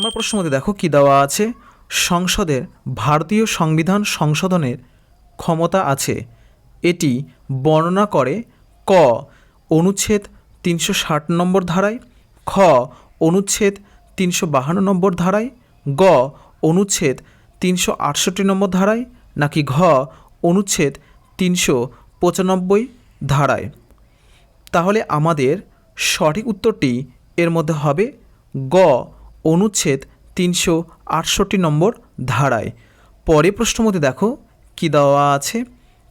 নম্বর প্রশ্ন মধ্যে দেখো কি দেওয়া আছে? সংসদের ভারতীয় সংবিধান সংশোধনের ক্ষমতা আছে। এটি বর্ণনা করে ক, অনুচ্ছেদ তিনশো ষাট নম্বর ধারায়, খ, অনুচ্ছেদ তিনশো বাহান্ন নম্বর ধারায়, গ, অনুচ্ছেদ তিনশো আটষট্টি নম্বর ধারায়, নাকি ঘ, অনুচ্ছেদ তিনশো পঁচানব্বই ধারায়। তাহলে আমাদের সঠিক উত্তরটি এর মধ্যে হবে গ অনুচ্ছেদ তিনশো আটষট্টি নম্বর ধারায়। পরে প্রশ্ন মধ্যে দেখো কি দেওয়া আছে?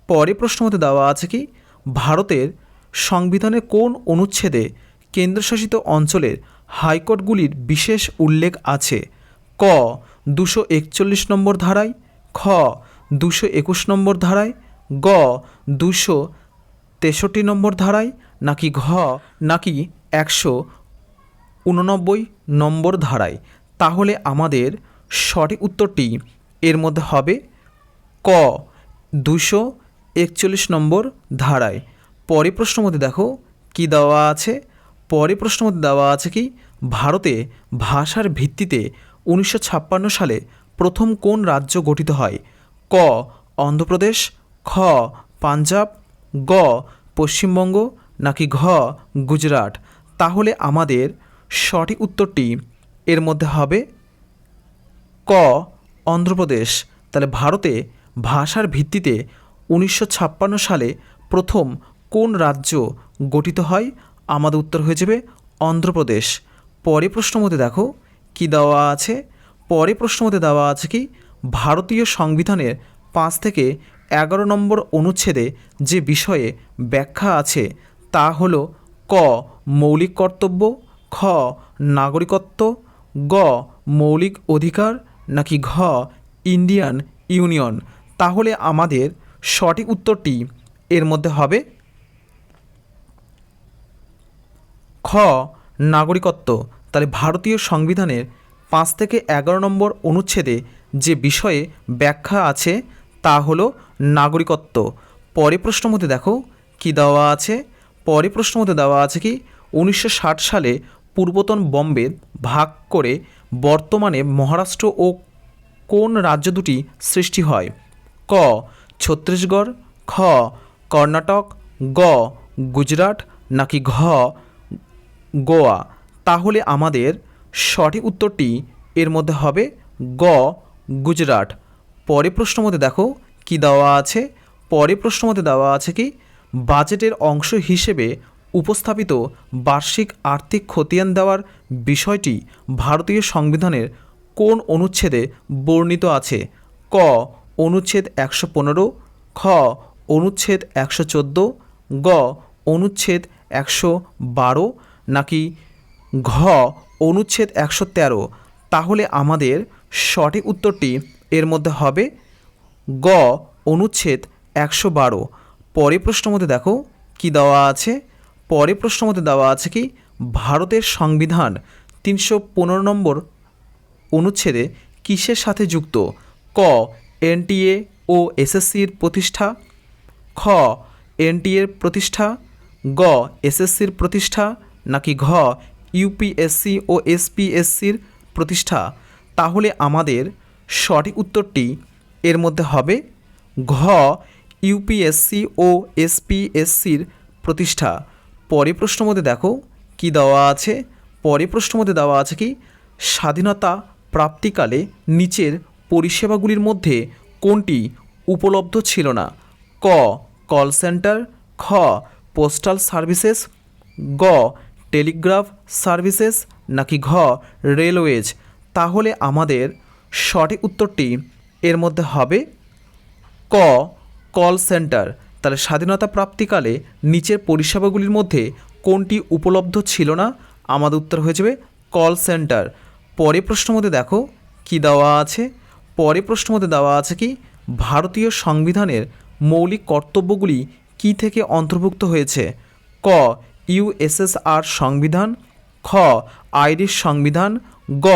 পরে প্রশ্ন মধ্যে দেওয়া আছে কি, ভারতের সংবিধানে কোন অনুচ্ছেদে কেন্দ্রশাসিত অঞ্চলের হাইকোর্টগুলির বিশেষ উল্লেখ আছে? ক, দুশো একচল্লিশ নম্বর ধারায়, খ, দুশো একুশ নম্বর ধারায়, গ, দুশো তেষট্টি নম্বর ধারায়, নাকি ঘ, নাকি একশো উননব্বই নম্বর ধারায়। তাহলে আমাদের সঠিক উত্তরটি এর মধ্যে হবে ক দুশো একচল্লিশ নম্বর ধারায়। পরে প্রশ্ন মধ্যে দেখো কি দেওয়া আছে? পরে প্রশ্ন মধ্যে দেওয়া আছে কি, ভারতে ভাষার ভিত্তিতে উনিশশো ছাপ্পান্ন সালে প্রথম কোন রাজ্য গঠিত হয়? ক, অন্ধ্রপ্রদেশ, খ, পাঞ্জাব, গ, পশ্চিমবঙ্গ, নাকি ঘ, গুজরাট? তাহলে আমাদের সঠিক উত্তরটি এর মধ্যে হবে ক, অন্ধ্রপ্রদেশ। তাহলে ভারতে ভাষার ভিত্তিতে উনিশশো ছাপ্পান্ন সালে প্রথম কোন রাজ্য গঠিত হয়? আমাদের উত্তর হয়ে যাবে অন্ধ্রপ্রদেশ। পরে প্রশ্ন মধ্যে দেখো, কি দেওয়া আছে? পরে প্রশ্ন মধ্যে দেওয়া আছে কি, ভারতীয় সংবিধানের পাঁচ থেকে এগারো নম্বর অনুচ্ছেদে যে বিষয়ে ব্যাখ্যা আছে, তা হলো ক, মৌলিক কর্তব্য খ, নাগরিকত্ব, গ, মৌলিক অধিকার, নাকি ঘ, ইন্ডিয়ান ইউনিয়ন? তাহলে আমাদের সঠিক উত্তরটি এর মধ্যে হবে খ, নাগরিকত্ব। তাহলে ভারতীয় সংবিধানের পাঁচ থেকে এগারো নম্বর অনুচ্ছেদে যে বিষয়ে ব্যাখ্যা আছে, তা হলো নাগরিকত্ব। পরে প্রশ্ন মধ্যে দেখো কি দেওয়া আছে? পরে প্রশ্ন মধ্যে দেওয়া আছে কি, উনিশশো ষাট সালে পূর্বতন বম্বে ভাগ করে বর্তমানে মহারাষ্ট্র ও কোন রাজ্য দুটি সৃষ্টি হয়? ক, ছত্তিশগড়, খ, কর্ণাটক, গ, গুজরাট, নাকি ঘ, গোয়া? তাহলে আমাদের সঠিক উত্তরটি এর মধ্যে হবে গ, গুজরাট। পরে প্রশ্ন মধ্যে দেখো কি দেওয়া আছে? পরে প্রশ্ন মধ্যে দেওয়া আছে কি, বাজেটের অংশ হিসেবে উপস্থাপিত বার্ষিক আর্থিক খতিয়ান দেওয়ার বিষয়টি ভারতীয় সংবিধানের কোন অনুচ্ছেদে বর্ণিত আছে? ক, অনুচ্ছেদ একশো পনেরো, খ, অনুচ্ছেদ একশো চোদ্দ, গ, অনুচ্ছেদ একশো বারো, নাকি ঘ, অনুচ্ছেদ একশো তেরো? তাহলে আমাদের সঠিক উত্তরটি এর মধ্যে হবে গ, অনুচ্ছেদ একশো বারো। পরে প্রশ্ন মধ্যে দেখো কি দেওয়া আছে? পরে প্রশ্ন মধ্যে দেওয়া আছে কি, ভারতের সংবিধান তিনশো পনেরো নম্বর অনুচ্ছেদে কিসের সাথে যুক্ত? ক, এনটিএ ও এসএসসির প্রতিষ্ঠা। খ, এনটিএর প্রতিষ্ঠা। গ, এসএসসির প্রতিষ্ঠা। নাকি ঘ, ইউপিএসসি ও এসপিএসসির প্রতিষ্ঠা? তাহলে আমাদের সঠিক উত্তরটি এর মধ্যে হবে ঘ, ইউপিএসসি ও এসপিএসসির প্রতিষ্ঠা। পরে প্রশ্ন মধ্যে দেখো, কি দেওয়া আছে? পরে প্রশ্ন মধ্যে দেওয়া আছে কি, স্বাধীনতা প্রাপ্তিকালে নিচের পরিষেবাগুলির মধ্যে কোনটি উপলব্ধ ছিল না? ক, কল সেন্টার, খ, পোস্টাল সার্ভিসেস, গ, টেলিগ্রাফ সার্ভিসেস, নাকি ঘ, রেলওয়েজ? তাহলে আমাদের সঠিক উত্তরটি এর মধ্যে হবে ক, কল সেন্টার। তাহলে স্বাধীনতা প্রাপ্তিকালে নিচের পরিষেবাগুলির মধ্যে কোনটি উপলব্ধ ছিল না? আমাদের উত্তর হয়ে যাবে কল সেন্টার পরে প্রশ্ন মধ্যে দেখো কি দেওয়া আছে? পরে প্রশ্ন মধ্যে দেওয়া আছে কি ভারতীয় সংবিধানের মৌলিক কর্তব্যগুলি কি থেকে অন্তর্ভুক্ত হয়েছে? ক ইউএসএসআর সংবিধান। খ, আইরিশ সংবিধান। গ,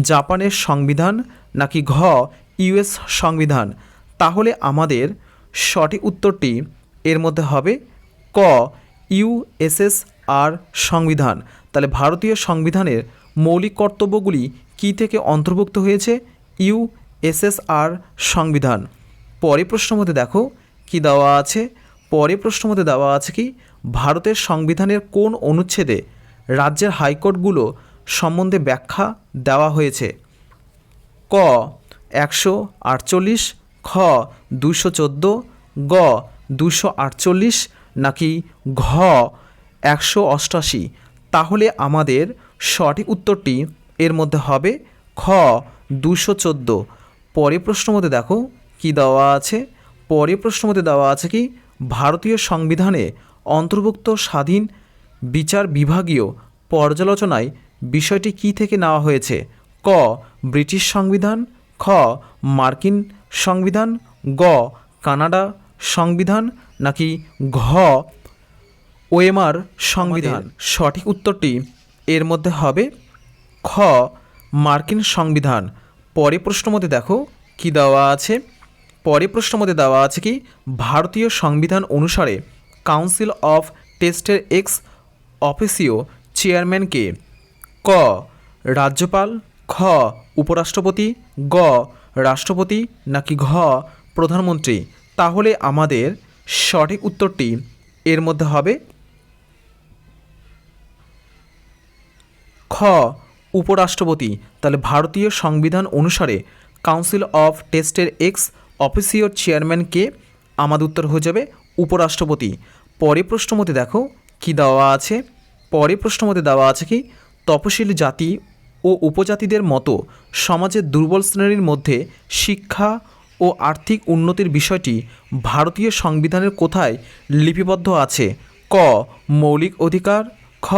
জাপানের সংবিধান। নাকি ঘ ইউএস সংবিধান। তাহলে আমাদের সঠিক উত্তরটি এর মধ্যে হবে ক ইউএসএসআর সংবিধান। তাহলে ভারতীয় সংবিধানের মৌলিক কর্তব্যগুলি কি থেকে অন্তর্ভুক্ত হয়েছে? ইউএসএসআর সংবিধান। পরে প্রশ্ন মধ্যে দেখো কি দেওয়া আছে। পরে প্রশ্ন মধ্যে দেওয়া আছে কি, ভারতের সংবিধানের কোন অনুচ্ছেদে রাজ্যের হাইকোর্টগুলো সম্বন্ধে ব্যাখ্যা দেওয়া হয়েছে? ক, একশো আটচল্লিশ খ দুশো চোদ্দ, গ দুশো আটচল্লিশ নাকি ঘ একশো অষ্টাশি। তাহলে আমাদের সঠিক উত্তরটি এর মধ্যে হবে খ দুশো চোদ্দ। পরে প্রশ্ন মধ্যে দেখো কি দেওয়া আছে। পরে প্রশ্ন মধ্যে দেওয়া আছে কি ভারতীয় সংবিধানে অন্তর্ভুক্ত স্বাধীন বিচার বিভাগীয় পর্যালোচনায় বিষয়টি কি থেকে নেওয়া হয়েছে? ক ব্রিটিশ সংবিধান, খ মার্কিন সংবিধান গ কানাডা সংবিধান নাকি ঘ ওএমআর সংবিধান? সঠিক উত্তরটি এর মধ্যে হবে খ মার্কিন সংবিধান। পরে প্রশ্ন মধ্যে দেখো কি দেওয়া আছে? পরে প্রশ্ন মধ্যে দেওয়া আছে কি ভারতীয় সংবিধান অনুসারে কাউন্সিল অফ টেস্টের এক্স অফিসিও চেয়ারম্যানকে ক রাজ্যপাল খ উপরাষ্ট্রপতি গ রাষ্ট্রপতি নাকি ঘ প্রধানমন্ত্রী, তাহলে আমাদের সঠিক উত্তরটি এর মধ্যে হবে খ উপরাষ্ট্রপতি, তাহলে ভারতীয় সংবিধান অনুসারে কাউন্সিল অফ টেস্টের এক্স অফিসিও চেয়ারম্যানকে আমাদের উত্তর হয়ে যাবে উপরাষ্ট্রপতি। পরে প্রশ্ন মধ্যে দেখো কি দেওয়া আছে? পরে প্রশ্ন মধ্যে দেওয়া আছে কি তপশিলি জাতি ও উপজাতিদের মতো সমাজের দুর্বল শ্রেণির মধ্যে শিক্ষা ও আর্থিক উন্নতির বিষয়টি ভারতীয় সংবিধানের কোথায় লিপিবদ্ধ আছে? ক. মৌলিক অধিকার। খ.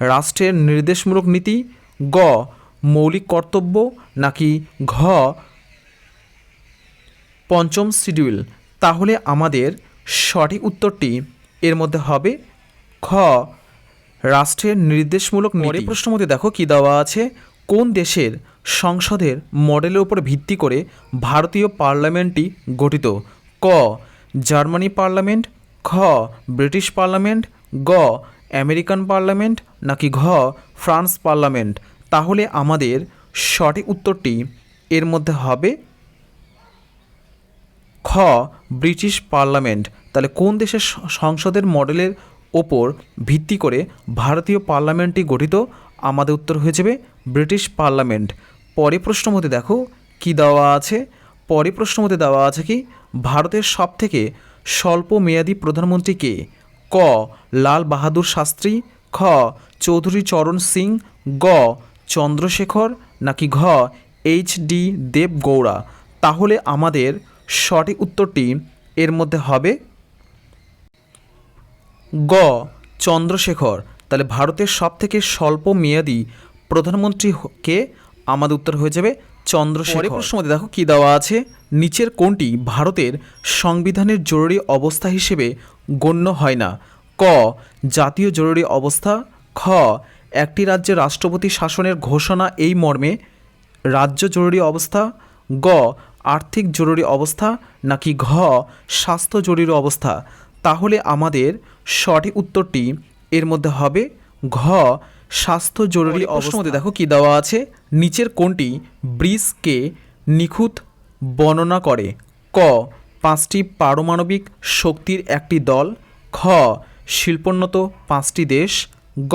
রাষ্ট্রের নির্দেশমূলক নীতি। গ. মৌলিক কর্তব্য। নাকি ঘ. পঞ্চম শিডিউল। তাহলে আমাদের সঠিক উত্তরটি এর মধ্যে হবে। খ. রাষ্ট্রের নির্দেশমূলক নীতি। প্রশ্ন মধ্যে দেখো কি দেওয়া আছে? কোন দেশের সংসদের মডেলের উপর ভিত্তি করে ভারতীয় পার্লামেন্টটি গঠিত? ক, জার্মানি পার্লামেন্ট, খ, ব্রিটিশ পার্লামেন্ট, গ, আমেরিকান পার্লামেন্ট, নাকি ঘ, ফ্রান্স পার্লামেন্ট? তাহলে আমাদের সঠিক উত্তরটি এর মধ্যে হবে খ, ব্রিটিশ পার্লামেন্ট। তাহলে কোন দেশের সংসদের মডেলের ওপর ভিত্তি করে ভারতীয় পার্লামেন্টটি গঠিত। আমাদের উত্তর হয়ে যাবে ব্রিটিশ পার্লামেন্ট। পরে প্রশ্ন মতে দেখো কি দেওয়া আছে। পরে প্রশ্ন মধ্যে দেওয়া আছে কি, ভারতের সবথেকে স্বল্প মেয়াদী প্রধানমন্ত্রী কে? ক, লাল বাহাদুর শাস্ত্রী। খ, চৌধুরী চরণ সিং। গ, চন্দ্রশেখর। নাকি ঘ, এইচ ডি দেবগৌড়া। তাহলে আমাদের সঠিক উত্তরটি এর মধ্যে হবে গ. চন্দ্রশেখর, তাহলে ভারতের সবথেকে স্বল্প মেয়াদী প্রধানমন্ত্রী কে আমাদের উত্তর হয়ে যাবে চন্দ্রশেখর। প্রশ্ন মধ্যে দেখো কি দেওয়া আছে? নিচের কোনটি ভারতের সংবিধানের জরুরি অবস্থা হিসেবে গণ্য হয় না? ক. জাতীয় জরুরি অবস্থা। খ. একটি রাজ্যের রাষ্ট্রপতি শাসনের ঘোষণা এই মর্মে রাজ্য জরুরি অবস্থা। গ. আর্থিক জরুরি অবস্থা নাকি ঘ. স্বাস্থ্য জরুরি অবস্থা? তাহলে আমাদের সঠিক উত্তরটি এর মধ্যে হবে ঘ স্বাস্থ্য জরুরি মধ্যে দেখো কি দেওয়া আছে। নিচের কোনটি ব্রিজকে নিখুঁত বর্ণনা করে। ক পাঁচটি পারমাণবিক শক্তির একটি দল। খ শিল্পোন্নত পাঁচটি দেশ। গ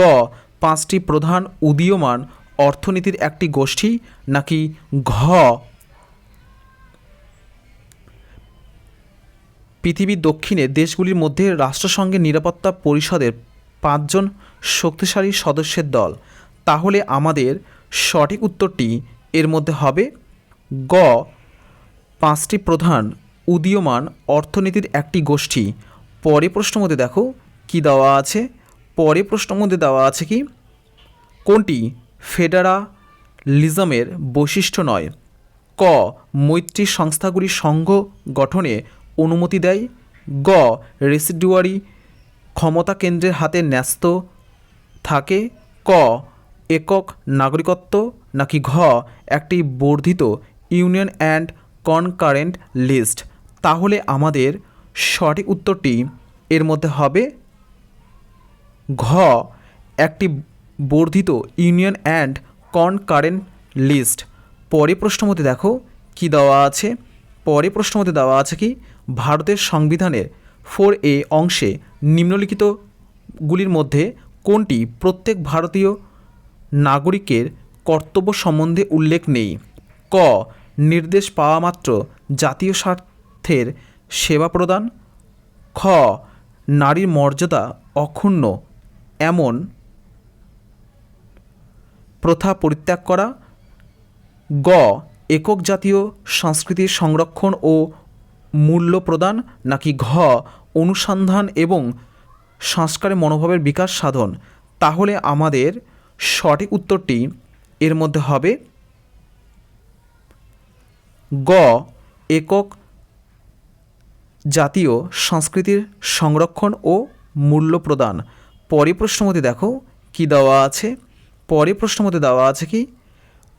পাঁচটি প্রধান উদীয়মান অর্থনীতির একটি গোষ্ঠী। নাকি ঘ পৃথিবীর দক্ষিণে দেশগুলির মধ্যে রাষ্ট্রসংঘের নিরাপত্তা পরিষদের পাঁচজন শক্তিশালী সদস্যের দল। তাহলে আমাদের সঠিক উত্তরটি এর মধ্যে হবে গ। পাঁচটি প্রধান উদীয়মান অর্থনীতির একটি গোষ্ঠী। পরে প্রশ্ন মধ্যে দেখো কি দেওয়া আছে। পরে প্রশ্ন মধ্যে দেওয়া আছে কি, কোনটি ফেডারালিজমের বৈশিষ্ট্য নয়। ক, মৈত্রী সংস্থাগুলি সংঘ গঠনে অনুমতি দেয়। গ, রেসিডুয়ারি ক্ষমতা কেন্দ্রের হাতে ন্যস্ত থাকে। ক, একক নাগরিকত্ব নাকি ঘ, একটি বর্ধিত ইউনিয়ন অ্যান্ড কনকারেন্ট লিস্ট। তাহলে আমাদের সঠিক উত্তরটি এর মধ্যে হবে ঘ, একটি বর্ধিত ইউনিয়ন অ্যান্ড কনকারেন্ট লিস্ট। পরে প্রশ্ন মতে দেখো কি দেওয়া আছে? পরে প্রশ্ন মতে দেওয়া আছে কি? ভারতের সংবিধানের ফোর এ অংশে নিম্নলিখিতগুলির মধ্যে কোনটি প্রত্যেক ভারতীয় নাগরিকের কর্তব্য সম্বন্ধে উল্লেখ নেই? ক. নির্দেশ পাওয়া মাত্র জাতীয় স্বার্থের সেবা প্রদান। খ. নারীর মর্যাদা অক্ষুণ্ণ, এমন প্রথা পরিত্যাগ করা। গ. একক জাতীয় সংস্কৃতির সংরক্ষণ ও মূল্য প্রদান নাকি ঘ, অনুসন্ধান এবং সংস্কারের মনোভাবের বিকাশ সাধন? তাহলে আমাদের সঠিক উত্তরটি এর মধ্যে হবে গ, একক জাতীয় সংস্কৃতির সংরক্ষণ ও মূল্য প্রদান। পরে প্রশ্নমতে দেখো কি দেওয়া আছে? পরে প্রশ্নমতে দেওয়া আছে কি?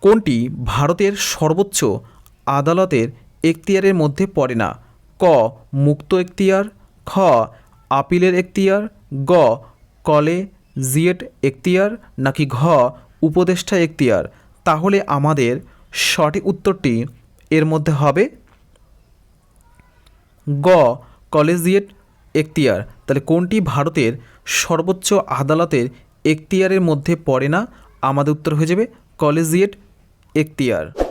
কোনটি ভারতের সর্বোচ্চ আদালতের এখতিয়ারের মধ্যে পড়ে না? ক, মুক্ত এখতিয়ার, খ, আপিলের এখতিয়ার, গ, কলে জিয়েট এখতিয়ার, নাকি ঘ, উপদেষ্টা এখতিয়ার। তাহলে আমাদের সঠিক উত্তরটি এর মধ্যে হবে গ কলেজিয়েট এখতিয়ার। তাহলে কোনটি ভারতের সর্বোচ্চ আদালতের এখতিয়ারের মধ্যে পড়ে না? আমাদের উত্তর হয়ে যাবে কলেজিয়েট এখতিয়ার।